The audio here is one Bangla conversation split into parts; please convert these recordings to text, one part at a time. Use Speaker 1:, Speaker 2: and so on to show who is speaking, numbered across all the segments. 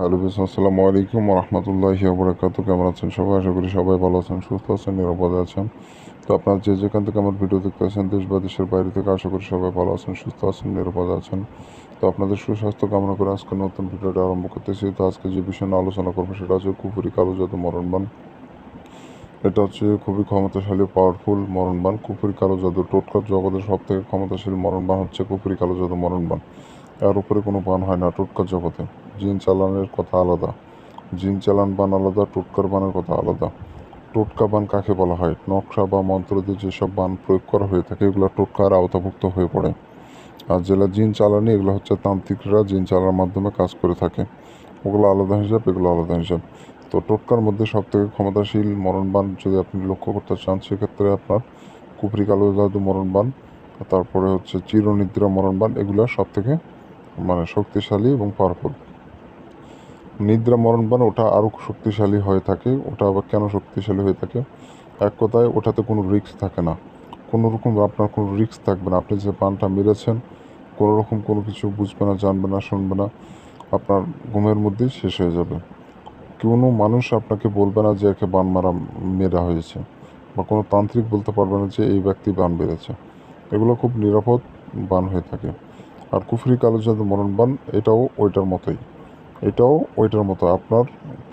Speaker 1: হ্যালো বিস, আসসালামু আলাইকুম রহমতুল্লাহি বরাকাত কেমন আছেন সবাই? আশা করি সবাই ভালো আছেন, সুস্থ আছেন, নিরাপদে আছেন। তো আপনার যে যেখান থেকে আমার ভিডিও দেখতে আছেন, দেশ বা দেশের বাইরে থেকে, আশা করি সবাই ভালো আছেন, সুস্থ আছেন, নিরাপদে আছেন। তো আপনাদের সুস্বাস্থ্য কামনা করে আজকে নতুন ভিডিওটা আরম্ভ করতেছি। তো আজকে যে বিষয় নিয়ে আলোচনা করব, সেটা হচ্ছে কুফুরি কালো জাদু মরণবান। এটা হচ্ছে খুবই ক্ষমতাশালী পাওয়ারফুল মরণবান। কুফুরি কালো জাদু টোটকার জগতের সব থেকে ক্ষমতাশালী মরণবান হচ্ছে কুফুরি কালো জাদু মরণবান। এর উপরে কোনো বান হয় না, টোটকার জগতে। জিন চালানের কথা আলাদা। জিন চালান বান আলাদা, টোটকার বানের কথা আলাদা। টোটকা বান কাকে বলা হয়? নকশা বা মন্ত্র দিয়ে যেসব বান প্রয়োগ করা হয়ে থাকে, এগুলো টোটকার আওতাভুক্ত হয়ে পড়ে। আর যেগুলো জিন চালানি, এগুলো হচ্ছে তান্ত্রিকরা জিন চালানোর মাধ্যমে কাজ করে থাকে। ওগুলো আলাদা হিসাব, এগুলো আলাদা হিসাব। তো টোটকার মধ্যে সব থেকে ক্ষমতাশীল মরণবান যদি আপনি লক্ষ্য করতে চান, সেক্ষেত্রে আপনার কুফরি কালো জাদু মরণবান তারপরে হচ্ছে চিরনিদ্রা মরণবান এগুলো সব থেকে মানে শক্তিশালী এবং পাওয়ারফুল নিদ্রা মরণবান ওটা আরও শক্তিশালী হয়ে থাকে, ওটা আবার কেন শক্তিশালী হয়ে থাকে? এক কথায় ওটাতে কোনো রিস্ক থাকে না। কোনো রকম আপনার কোনো রিস্ক থাকবে না। আপনি যে পানটা মেরেছেন, কোনো রকম কোনো কিছু বুঝবে না, জানবে না, শুনবে না, আপনার ঘুমের মধ্যেই শেষ হয়ে যাবে। কোনো মানুষ আপনাকে বলবে না যে একে বান মারা মেরা হয়েছে বা কোনো তান্ত্রিক বলতে পারবে না যে এই ব্যক্তি বান বেড়েছে এগুলো খুব নিরাপদ বান হয়ে থাকে। আর কুফরি কালো জাদু মরণ বান, এটাও ওইটার মতোই। এটাও, ওইটার মতো আপনার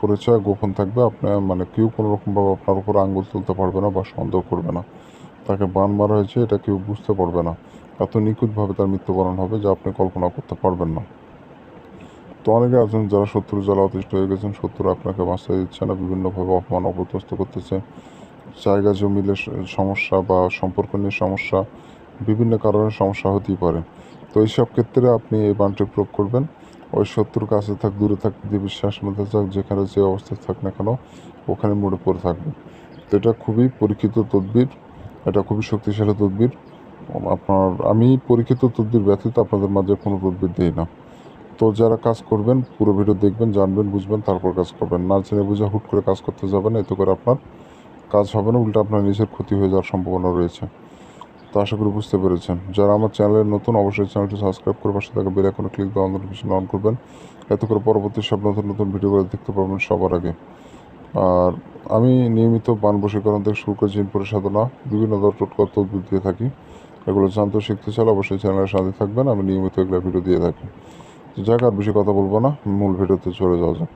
Speaker 1: পরিচয় গোপন থাকবে আপনার মানে কেউ কোনো রকমভাবে আপনার উপর আঙ্গুল তুলতে পারবে না বা সন্দেহ করবে না। তাকে বান মারা হয়েছে, এটা কেউ বুঝতে পারবে না। এত নিখুঁতভাবে তার মৃত্যুবরণ হবে যা আপনি কল্পনা করতে পারবেন না। তো অনেকে আছেন যারা শত্রু জ্বালা অতিষ্ঠ হয়ে গেছেন শত্রু আপনাকে বাঁচতে দিচ্ছে না, বিভিন্নভাবে অপমান অপদস্থ করতেছে। জায়গা জমিলে সমস্যা বা সম্পর্ক নিয়ে সমস্যা, বিভিন্ন কারণে সমস্যা হতেই পারে। তো এইসব ক্ষেত্রে আপনি এই বানটি প্রয়োগ করবেন। ওই শত্রুর কাছে থাক, দূরে থাক যে বিশ্বাস মধ্যে থাক, যেখানে যে অবস্থায় থাক না কেন, ওখানে মুড়ে পড়ে থাকবে। তো এটা খুবই পরীক্ষিত তদবির, এটা খুবই শক্তিশালী তদবির। আপনার, আমি পরীক্ষিত তদবির ব্যতীত আপনাদের মাঝে কোনো তদবির দিই না। তো যারা কাজ করবেন, পুরো ভিডিও দেখবেন, জানবেন, বুঝবেন, তারপর কাজ করবেন। না জেনে বুঝে হুট করে কাজ করতে যাবেন, এতে করে আপনার কাজ হবে না, উল্টো আপনার নিজের ক্ষতি হয়ে যাওয়ার সম্ভাবনা রয়েছে। তো আশা করি বুঝতে পেরেছেন। যারা আমার চ্যানেলের নতুন, অবশ্যই চ্যানেলটি সাবস্ক্রাইব করে পাশে থাকা বেল আইকনে ক্লিক দেওয়া নোটিফিকেশন অন করবেন। এতে করে পরবর্তী সব নতুন নতুন ভিডিওগুলো দেখতে পারবেন সবার আগে। আর আমি নিয়মিত বান বশীকরণ থেকে শুরু করে জিন পরিসাধনা বিভিন্ন ধরনের টোটকা তদবির দিয়ে থাকি। এগুলো জানতে শিখতে চাইলে অবশ্যই চ্যানেলের সাথে থাকবেন, আমি নিয়মিত এগুলো ভিডিও দিয়ে থাকি। তো যাক, আর বেশি কথা বলব না, মূল ভিডিওতে চলে যাওয়া যাক।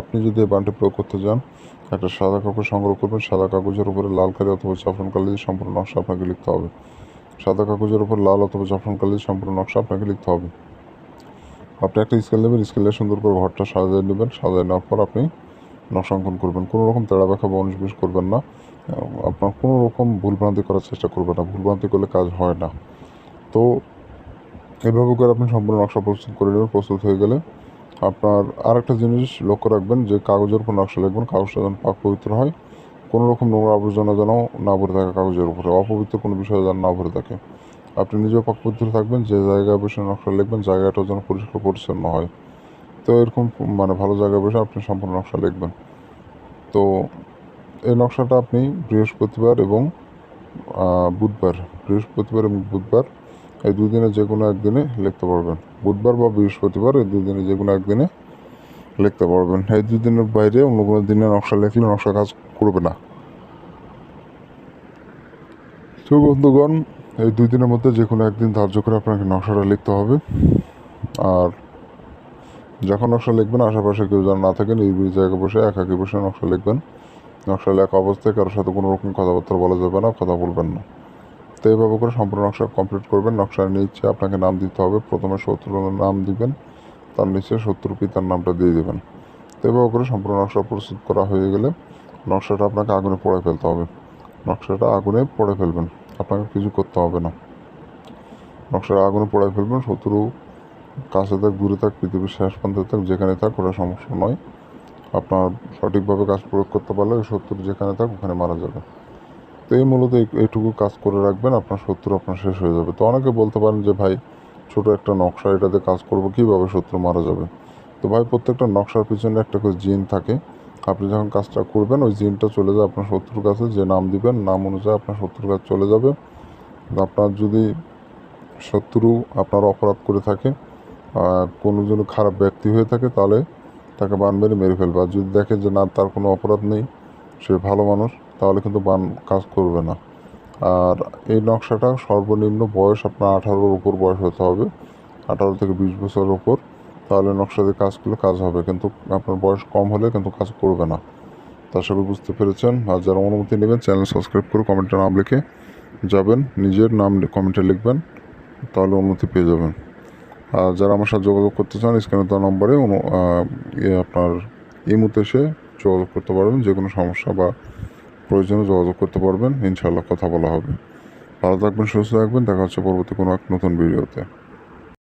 Speaker 1: আপনি যদি বানটি প্রয়োগ করতে যান একটা সাদা কাগজ সংগ্রহ করবেন, সাদা কাগজের উপরে লাল কালি অথবা জাফরান কালি দিয়ে সম্পূর্ণ নকশা আপনাকে লিখতে হবে। সাদা কাগজের উপর লাল অথবা জাফরান কালি দিয়ে সম্পূর্ণ নকশা আপনাকে লিখতে হবে। আপনি একটা স্কেল নেবেন স্কেলে সুন্দর করে ঘরটা সাজিয়ে নেবেন, সাজিয়ে নেওয়ার পর আপনি নকশা অঙ্কন করবেন। কোনো রকম তেড়া ব্যাখ্যা বা উনিশ করবেন না। আপনার কোনো রকম ভুলভ্রান্তি করার চেষ্টা করবেন না, ভুলভ্রান্তি করলে কাজ হয় না। তো, এভাবে করে আপনি সম্পূর্ণ নকশা প্রস্তুত করে নেবেন, প্রস্তুত হয়ে গেলে আপনার আরেকটা জিনিস লক্ষ্য রাখবেন যে কাগজের উপর নকশা লিখবেন কাগজটা যেন পাক পবিত্র হয়। কোনো রকম নোংরা আবর্জনা যেন না ভরে থাকে কাগজের উপরে। অপবিত্র কোনো বিষয় যেন না ভরে থাকে। আপনি নিজেও পাক পবিত্র থাকবেন যে জায়গায় বসে নকশা লিখবেন জায়গাটা যেন পরিষ্কার পরিচ্ছন্ন হয়। তো এরকম মানে ভালো জায়গায় বসে আপনি সম্পূর্ণ নকশা লিখবেন। তো এই নকশাটা আপনি বৃহস্পতিবার এবং বুধবার, বৃহস্পতিবার এবং বুধবার এই দুই দিনে যে কোনো একদিনে লিখতে পারবেন। বুধবার বা বৃহস্পতিবার এই দুই দিনে যে কোনো একদিনে লিখতে পারবেন। এই দুই দিনের বাইরে অন্য কোনো দিনে নকশা লিখলে নকশা কাজ করবে না। তো বন্ধুগণ, এই দুই দিনের মধ্যে যে কোনো একদিন ধার্য করে আপনাকে নকশাটা লিখতে হবে। আর যখন নকশা লিখবেন, আশেপাশে কেউ যেন না থাকে নির্বিড় জায়গায় বসে একাকি বসে নকশা লিখবেন। নকশা লেখা অবস্থায় কারোর সাথে কোনো রকম কথাবার্তা বলা যাবে না, কথা বলবেন না। তো এইভাবে করে সম্পূর্ণ নকশা কমপ্লিট করবেন। নকশার নিচে আপনাকে নাম দিতে হবে। প্রথমে শত্রুর নাম দিবেন। তার নিচে শত্রু পিতার নামটা দিয়ে দেবেন। তো এভাবে করে সম্পূর্ণ নকশা প্রস্তুত করা হয়ে গেলে নকশাটা আপনাকে আগুনে পড়ে ফেলতে হবে। নকশাটা আগুনে পড়ে ফেলবেন। আপনাকে কিছু করতে হবে না। নকশাটা আগুনে পড়ে ফেলবেন। শত্রু কাছে থাক, দূরে থাক, পৃথিবীর শেষ প্রান্তে থাক, যেখানে থাক, ওটা সমস্যা নয়। আপনার সঠিকভাবে কাজ প্রয়োগ করতে পারলে শত্রু যেখানে থাক, ওখানে মারা যাবে। তো এই মূলত এইটুকু কাজ করে রাখবেন, আপনার শত্রু আপনার শেষ হয়ে যাবে। তো অনেকে বলতে পারেন যে, ভাই, ছোট একটা নকশা এটাতে কাজ করব, কীভাবে শত্রু মারা যাবে? তো ভাই, প্রত্যেকটা নকশার পিছনে একটা করে জিন থাকে। আপনি যখন কাজটা করবেন, ওই জিনটা চলে যায় আপনার শত্রুর কাছে, যে নাম দিবেন, নাম অনুযায়ী আপনার শত্রুর কাছে চলে যাবে। আপনার যদি শত্রু আপনার অপরাধ করে থাকে কোনো জন্য খারাপ ব্যক্তি হয়ে থাকে, তাহলে তাকে বান মেরে মেরে ফেলবে। আর যদি দেখে যে, না, তার কোনো অপরাধ নেই, সে ভালো মানুষ তাহলে কিন্তু বান কাজ করবে না। আর এই নকশাটা সর্বনিম্ন বয়স আপনার আঠারোর উপর বয়স হতে হবে। আঠারো থেকে বিশ বছরের উপর। তাহলে নকশা দিয়ে কাজ করলে কাজ হবে। কিন্তু আপনার বয়স কম হলে কিন্তু কাজ করবে না। তা আশা বুঝতে পেরেছেন। আর যারা অনুমতি নেবেন, চ্যানেল সাবস্ক্রাইব করে কমেন্টে নাম লিখে যাবেন। নিজের নাম কমেন্টে লিখবেন। তাহলে অনুমতি পেয়ে যাবেন। আর যারা আমার সাথে যোগাযোগ করতে চান, স্ক্রিনে দেওয়া নম্বরে ইয়ে আপনার ইমুতে এসে যোগাযোগ করতে পারবেন। যে কোনো সমস্যা বা প্রয়োজনে যোগাযোগ করতে পারবেন। ইনশাআল্লাহ কথা বলা হবে। ভালো থাকবেন, সুস্থ থাকবেন। দেখা হচ্ছে পরবর্তী কোনো এক নতুন ভিডিওতে।